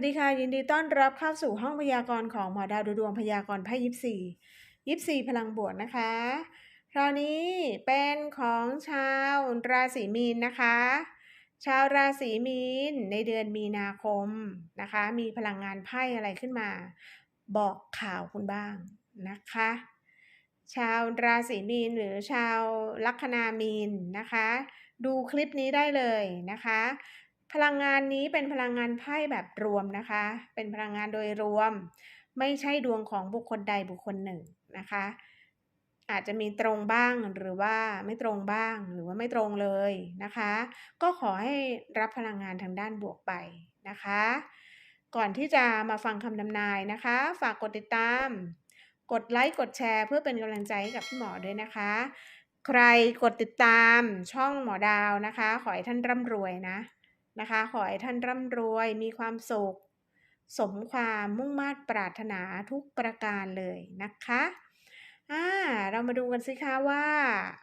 วัสดีค่ะ ยินดีต้อนรับเข้าสู่ห้องพยากรณ์ของหมอดาวดูดวงพยากรณ์ไพ่ยิปซียิปซีพลังบวกนะคะคราวนี้เป็นของชาวราศีมีนนะคะ ชาวราศีมีนในเดือนมีนาคมนะคะ มีพลังงานไพ่อะไรขึ้นมา บอกข่าวคุณบ้างนะคะ ชาวราศีมีนหรือชาวลัคนามีนนะคะ ดูคลิปนี้ได้เลยนะคะ พลังงานนี้เป็นพลังงานไพ่แบบรวมนะคะ เป็นพลังงานโดยรวม ไม่ใช่ดวงของบุคคลใดบุคคลหนึ่งนะคะ อาจจะมีตรงบ้างหรือว่าไม่ตรงบ้างหรือว่าไม่ตรงเลยนะคะ ก็ขอให้รับพลังงานทางด้านบวกไปนะคะ ก่อนที่จะมาฟังคำทำนายนะคะ ฝากกดติดตาม กดไลค์กดแชร์ เพื่อเป็นกำลังใจให้กับพี่หมอด้วยนะคะใครกดติดตามช่องหมอดาวนะคะ ขอให้ท่านร่ำรวยนะ นะคะ ขอให้ท่านร่ำรวย มีความสุข สมความมุ่งมา่ปรารถนาทุกประการเลยนะคะอ่าเรามาดูกันสิคะว่า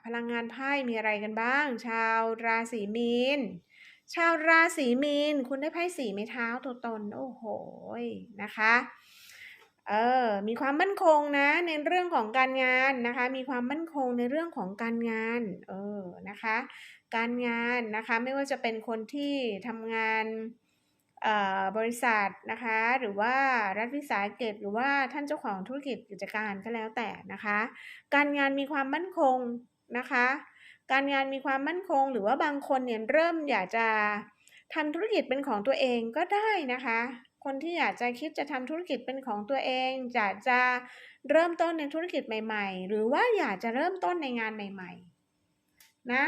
พลังงานไพ่มีอะไรกันบ้าง ชาวราศีมีน ชาวราศีมีน คุณได้ไพ่สีไม้เท้าตัวตน โอ้โหนะคะเออ มีความมั่นคงนะในเรื่องของการงานนะคะ มีความมั่นคงในเรื่องของการงาน เออ นะคะ การงานนะคะไม่ว่าจะเป็นคนที่ทำงานบริษัทนะคะหรือว่ารัฐวิสาหกิจหรือว่าท่านเจ้าของธุรกิจกิจการก็แล้วแต่นะคะ การงานมีความมั่นคงนะคะ การงานมีความมั่นคง หรือว่าบางคนเนี่ยเริ่มอยากจะทำธุรกิจเป็นของตัวเองก็ได้นะคะ คนที่อยากจะคิดจะทำธุรกิจเป็นของตัวเองอยากจะเริ่มต้นในธุรกิจใหม่ ๆ หรือว่าอยากจะเริ่มต้นในงานใหม่ ๆ นะ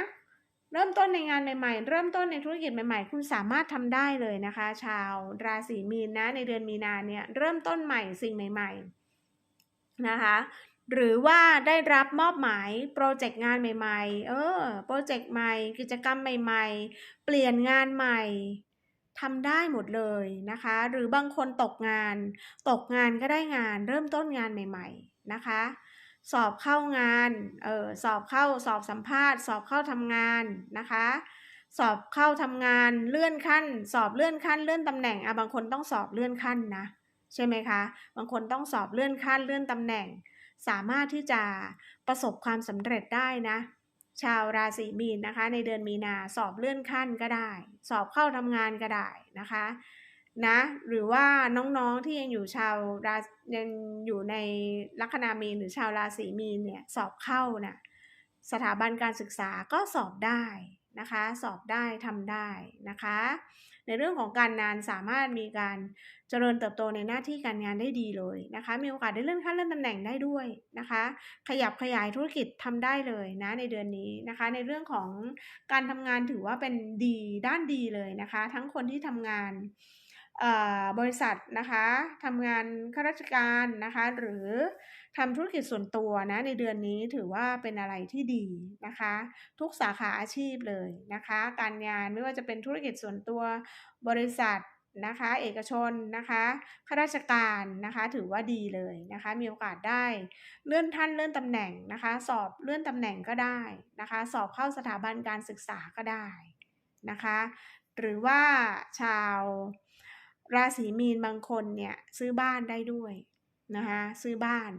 เริ่มต้นในงานใหม่ๆ เริ่มต้นในธุรกิจใหม่ๆ คุณสามารถทำได้เลยนะคะ ชาวราศีมีนนะในเดือนมีนาเนี่ยเริ่มต้นใหม่สิ่งใหม่ ๆนะคะหรือว่าได้รับมอบหมายโปรเจกต์งานใหม่ ๆ เออโปรเจกต์ใหม่ กิจกรรมใหม่ ๆ เปลี่ยนงานใหม่ทำได้หมดเลยนะคะ หรือบางคนตกงาน ตกงานก็ได้งาน เริ่มต้นงานใหม่ ๆ นะคะ สอบเข้างานเออสอบเข้าสอบสัมภาษณ์ สอบเข้าทำงานนะคะ สอบเข้าทำงานเลื่อนขั้น สอบเลื่อนขั้นเลื่อนตำแหน่งอะบางคนต้องสอบเลื่อนขั้นนะใช่ไหมคะบางคนต้องสอบเลื่อนขั้นเลื่อนตำแหน่ง สามารถที่จะประสบความสำเร็จได้นะชาวราศีมีนนะคะ ในเดือนมีนาสอบเลื่อนขั้นก็ได้ สอบเข้าทำงานก็ได้นะคะ นะ หรือว่าน้องๆที่ยังอยู่ชาวรายังอยู่ในลัคนามีนหรือชาวราศีมีนเนี่ยสอบเข้านะ่ะสถาบันการศึกษาก็สอบได้นะคะสอบได้ทำได้นะคะ ในเรื่องของการงานสามารถมีการเจริญเติบโตในหน้าที่การงานได้ดีเลยนะคะ มีโอกาสได้เลื่อนขั้นเลื่อนตำแหน่งได้ด้วยนะคะ ขยับขยายธุรกิจทำได้เลยนะในเดือนนี้นะคะ ในเรื่องของการทำงานถือว่าเป็นดีด้านดีเลยนะคะ ทั้งคนที่ทำงาน บริษัทนะคะทำงานข้าราชการนะคะ หรือทำธุรกิจส่วนตัวนะในเดือนนี้ถือว่าเป็นอะไรที่ดีนะคะ ทุกสาขาอาชีพเลยนะคะ การงานไม่ว่าจะเป็นธุรกิจส่วนตัวบริษัทนะคะ เอกชนนะคะข้าราชการนะคะ ถือว่าดีเลยนะคะ มีโอกาสได้เลื่อนท่านเลื่อนตำแหน่งนะคะ สอบเลื่อนตำแหน่งก็ได้นะคะ สอบเข้าสถาบันการศึกษาก็ได้นะคะ หรือว่าชาว ราศีมีนบางคนเนี่ยซื้อบ้านได้ด้วยนะคะซื้อบ้าน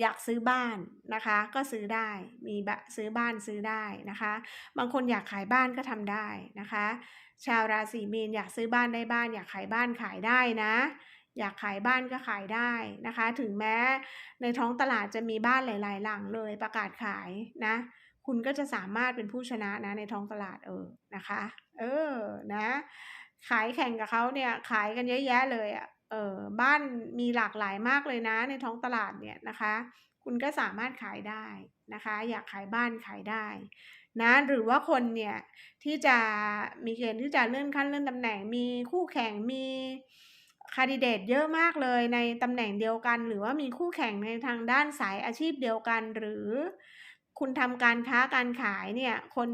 อยากซื้อบ้านนะคะ ก็ซื้อได้มีซื้อบ้านซื้อได้นะคะ บางคนอยากขายบ้านก็ทำได้นะคะ ชาวราศีมีนอยากซื้อบ้านได้บ้าน อยากขายบ้านขายได้นะ อยากขายบ้านก็ขายได้นะคะ ถึงแม้ในท้องตลาดจะมีบ้านหลาย ๆ หลังเลยประกาศขายนะคุณก็จะสามารถเป็นผู้ชนะนะในท้องตลาดเออนะคะ เออนะ ขายแข่งกับเขาเนี่ยขายกันเยอะแยะเลยอะ่ะเออบ้านมีหลากหลายมากเลยนะในท้องตลาดเนี่ยนะคะ คุณก็สามารถขายได้นะคะ อยากขายบ้านขายได้นะหรือว่าคนเนี่ยที่จะมีเกณฑ์ที่จะเลื่อนขั้นเลื่อนตำแหน่งมีคู่แข่งมีคาดิเดตเยอะมากเลยในตำแหน่งเดียวกัน หรือว่ามีคู่แข่งในทางด้านสายอาชีพเดียวกันหรือ คุณทำการค้าการขายเนี่ย คน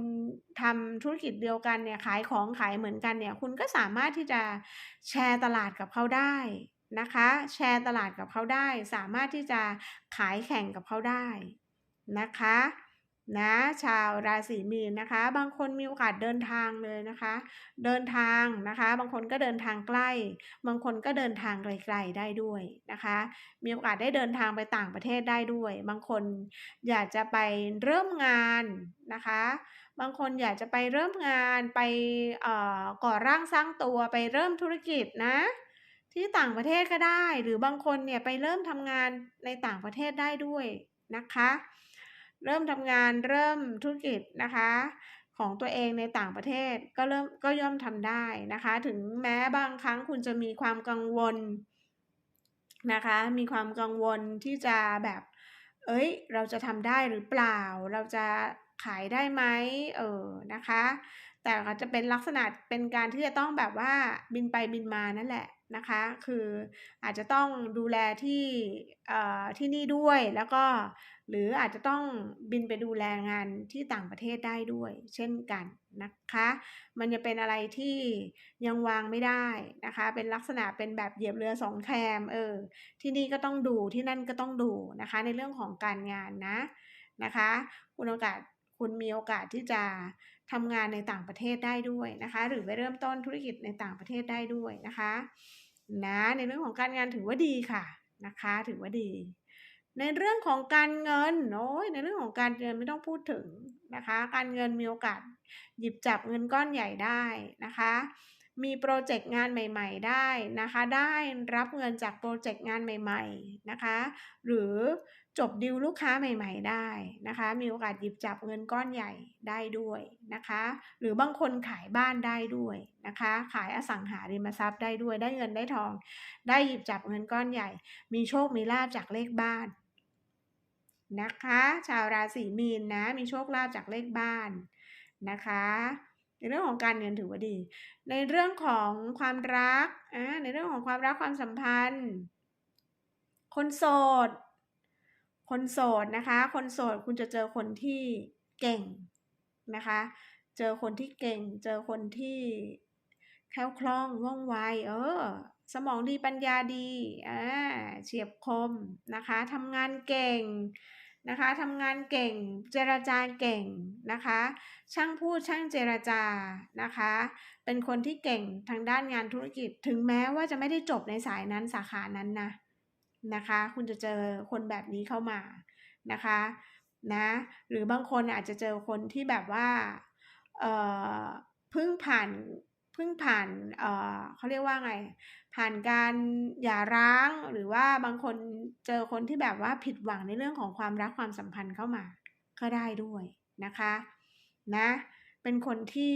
ทำธุรกิจเดียวกันเนี่ยขายของขายเหมือนกันเนี่ย คุณก็สามารถที่จะแชร์ตลาดกับเขาได้นะคะ แชร์ตลาดกับเขาได้ สามารถที่จะขายแข่งกับเขาได้นะคะ นะชาวราศีมีนนะคะ บางคนมีโอกาสเดินทางเลยนะคะ เดินทางนะคะ บางคนก็เดินทางใกล้ บางคนก็เดินทางไกลๆได้ด้วยนะคะ มีโอกาสได้เดินทางไปต่างประเทศได้ด้วย บางคนอยากจะไปเริ่มงานนะคะ บางคนอยากจะไปเริ่มงานไปก่อร่างสร้างตัวไปเริ่มธุรกิจนะที่ต่างประเทศก็ได้ หรือบางคนเนี่ยไปเริ่มทำงานในต่างประเทศได้ด้วยนะคะ เริ่มทำงานเริ่มธุรกิจนะคะของตัวเองในต่างประเทศก็เริ่มก็ย่อมทำได้นะคะ ถึงแม้บางครั้งคุณจะมีความกังวลนะคะ มีความกังวลที่จะแบบ เอ้ย เราจะทำได้หรือเปล่า เราจะขายได้ไหมเออนะคะ แต่ก็จะเป็นลักษณะเป็นการที่จะต้องแบบว่าบินไปบินมานั่นแหละ นะคะ คืออาจจะต้องดูแลที่ที่นี่ด้วยแล้วก็หรืออาจจะต้องบินไปดูแลงานที่ต่างประเทศได้ด้วย เช่นกันนะคะ มันจะเป็นอะไรที่ยังวางไม่ได้นะคะ เป็นลักษณะเป็นแบบเหยียบเรือสองแคมเออที่นี่ก็ต้องดูที่นั่นก็ต้องดูนะคะ ในเรื่องของการงานนะนะคะ คุณโอกาสคุณมีโอกาสที่จะ ทำงานในต่างประเทศได้ด้วยนะคะ หรือไปเริ่มต้นธุรกิจในต่างประเทศได้ด้วยนะคะนะในเรื่องของการงานถือว่าดีค่ะนะคะ ถือว่าดี ในเรื่องของการเงินโอ้ยในเรื่องของการเงินไม่ต้องพูดถึงนะคะ การเงินมีโอกาสหยิบจับเงินก้อนใหญ่ได้นะคะ มีโปรเจกต์งานใหม่ ๆ ได้นะคะ ได้รับเงินจากโปรเจกต์งานใหม่ ๆ นะคะ หรือจบดิวลูกค้าใหม่ ๆ ได้นะคะ มีโอกาสหยิบจับเงินก้อนใหญ่ได้ด้วยนะคะ หรือบางคนขายบ้านได้ด้วยนะคะ ขายอสังหาริมทรัพย์ได้ด้วย ได้เงินได้ทอง ได้หยิบจับเงินก้อนใหญ่ มีโชคมีลาบจากเลขบ้านนะคะ ชาวราศีมีนนะ มีโชคลาภจากเลขบ้านนะคะ เรื่องของการเงินถือว่าดี ในเรื่องของความรักอ่าในเรื่องของความรักความสัมพันธ์ คนโสด คนโสดนะคะ คนโสดคุณจะเจอคนที่เก่งนะคะ เจอคนที่เก่ง เจอคนที่แคล่วคล่องว่องไว เออ สมองดีปัญญาดี อ่า เฉียบคมนะคะทำงานเก่ง นะคะทำงานเก่งเจรจาเก่งนะคะ ช่างพูดช่างเจรจานะคะ เป็นคนที่เก่งทางด้านงานธุรกิจ ถึงแม้ว่าจะไม่ได้จบในสายนั้นสาขานั้นนะนะคะ คุณจะเจอคนแบบนี้เข้ามานะคะนะหรือบางคนอาจจะเจอคนที่แบบว่าเออพิ่งผ่าน เพิ่งผ่านเอ่อเขาเรียกว่าไง ผ่านการหย่าร้างหรือว่าบางคนเจอคนที่แบบว่าผิดหวังในเรื่องของความรักความสัมพันธ์เข้ามา ก็ได้ด้วยนะคะนะเป็นคนที่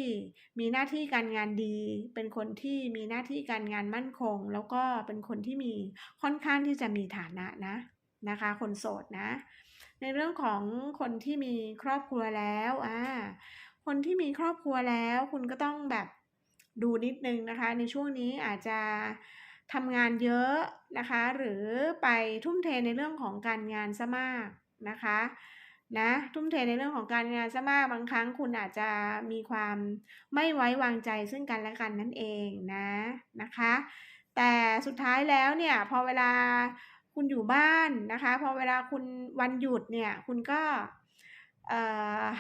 มีหน้าที่การงานดี เป็นคนที่มีหน้าที่การงานมั่นคง แล้วก็เป็นคนที่มีค่อนข้างที่จะมีฐานะนะนะคะ คนโสดนะ ในเรื่องของคนที่มีครอบครัวแล้วอ่าคนที่มีครอบครัวแล้ว คุณก็ต้องแบบ ดูนิดนึงนะคะ ในช่วงนี้อาจจะทำงานเยอะนะคะ หรือไปทุ่มเทในเรื่องของการงานซะมากนะคะนะทุ่มเทในเรื่องของการงานซะมากบางครั้งคุณอาจจะมีความไม่ไว้วางใจซึ่งกันและกันนั่นเองนะนะคะ แต่สุดท้ายแล้วเนี่ยพอเวลาคุณอยู่บ้านนะคะพอเวลาคุณวันหยุดเนี่ยคุณก็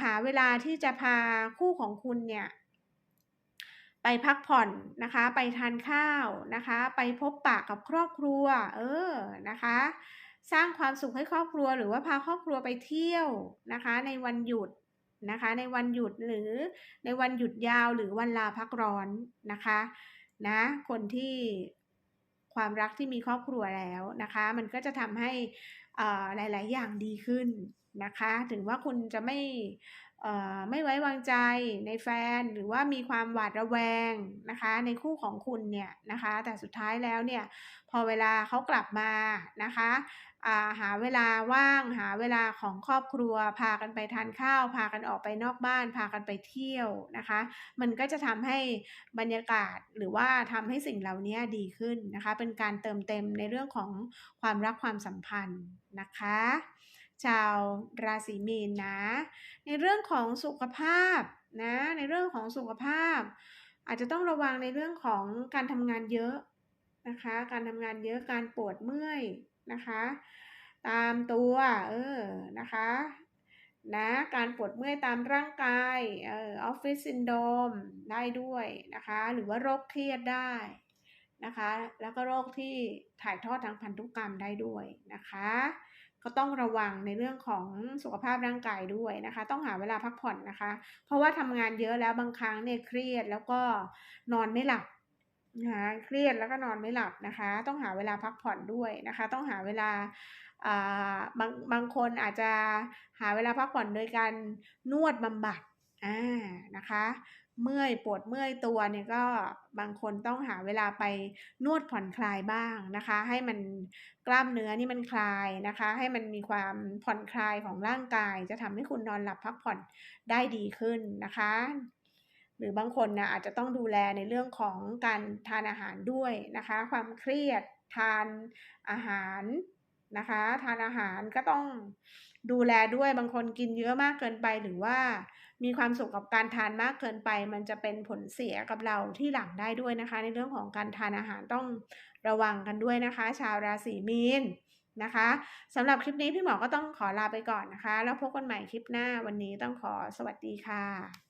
หาเวลาที่จะพาคู่ของคุณเนี่ย ไปพักผ่อนนะคะ ไปทานข้าวนะคะ ไปพบปะกับครอบครัว เออนะคะ สร้างความสุขให้ครอบครัว หรือว่าพาครอบครัวไปเที่ยวนะคะ ในวันหยุดนะคะ ในวันหยุดหรือในวันหยุดยาวหรือวันลาพักร้อนนะคะนะคนที่ความรักที่มีครอบครัวแล้วนะคะ มันก็จะทำให้หลาย ๆ อย่างดีขึ้นนะคะ ถึงว่าคุณจะไม่ ไม่ไว้วางใจในแฟนหรือว่ามีความหวาดระแวงนะคะ ในคู่ของคุณเนี่ยนะคะ แต่สุดท้ายแล้วเนี่ยพอเวลาเขากลับมานะคะหาเวลาว่างหาเวลาของครอบครัว พากันไปทานข้าว พากันออกไปนอกบ้าน พากันไปเที่ยวนะคะ มันก็จะทำให้บรรยากาศหรือว่าทำให้สิ่งเหล่านี้ดีขึ้นนะคะ เป็นการเติมเต็มในเรื่องของความรักความสัมพันธ์นะคะ ชาวราศีมีนนะ ในเรื่องของสุขภาพนะ ในเรื่องของสุขภาพ อาจจะต้องระวังในเรื่องของการทำงานเยอะนะคะ การทำงานเยอะการปวดเมื่อยนะคะ ตามตัวเออนะคะนะการปวดเมื่อยตามร่างกายเออออฟฟิศซินโดมได้ด้วยนะคะ หรือว่าโรคเครียดได้นะคะ แล้วก็โรคที่ถ่ายทอดทางพันธุกรรมได้ด้วยนะคะ ก็ต้องระวังในเรื่องของสุขภาพร่างกายด้วยนะคะ ต้องหาเวลาพักผ่อนนะคะ เพราะว่าทำงานเยอะแล้วบางครั้งเนี่ยเครียดแล้วก็นอนไม่หลับนะคะเครียดแล้วก็นอนไม่หลับนะคะ ต้องหาเวลาพักผ่อนด้วยนะคะ ต้องหาเวลาอ่าบางบางคนอาจจะหาเวลาพักผ่อนโดยการนวดบำบัดอ่านะคะ เมื่อยปวดเมื่อยตัวเนี่ยก็บางคนต้องหาเวลาไปนวดผ่อนคลายบ้างนะคะ ให้มันกล้ามเนื้อนี่มันคลายนะคะ ให้มันมีความผ่อนคลายของร่างกาย จะทำให้คุณนอนหลับพักผ่อนได้ดีขึ้นนะคะ หรือบางคนนะอาจจะต้องดูแลในเรื่องของการทานอาหารด้วยนะคะ ความเครียดทานอาหาร นะคะ ทานอาหารก็ต้องดูแลด้วยบางคนกินเยอะมากเกินไปหรือว่า มีความสุขกับการทานมากเกินไป มันจะเป็นผลเสียกับเราที่หลังได้ด้วยนะคะ ในเรื่องของการทานอาหารต้องระวังกันด้วยนะคะ ชาวราศีมีนนะคะสำหรับคลิปนี้พี่หมอก็ต้องขอลาไปก่อนนะคะ แล้วพบกันใหม่คลิปหน้าวันนี้ต้องขอสวัสดีค่ะ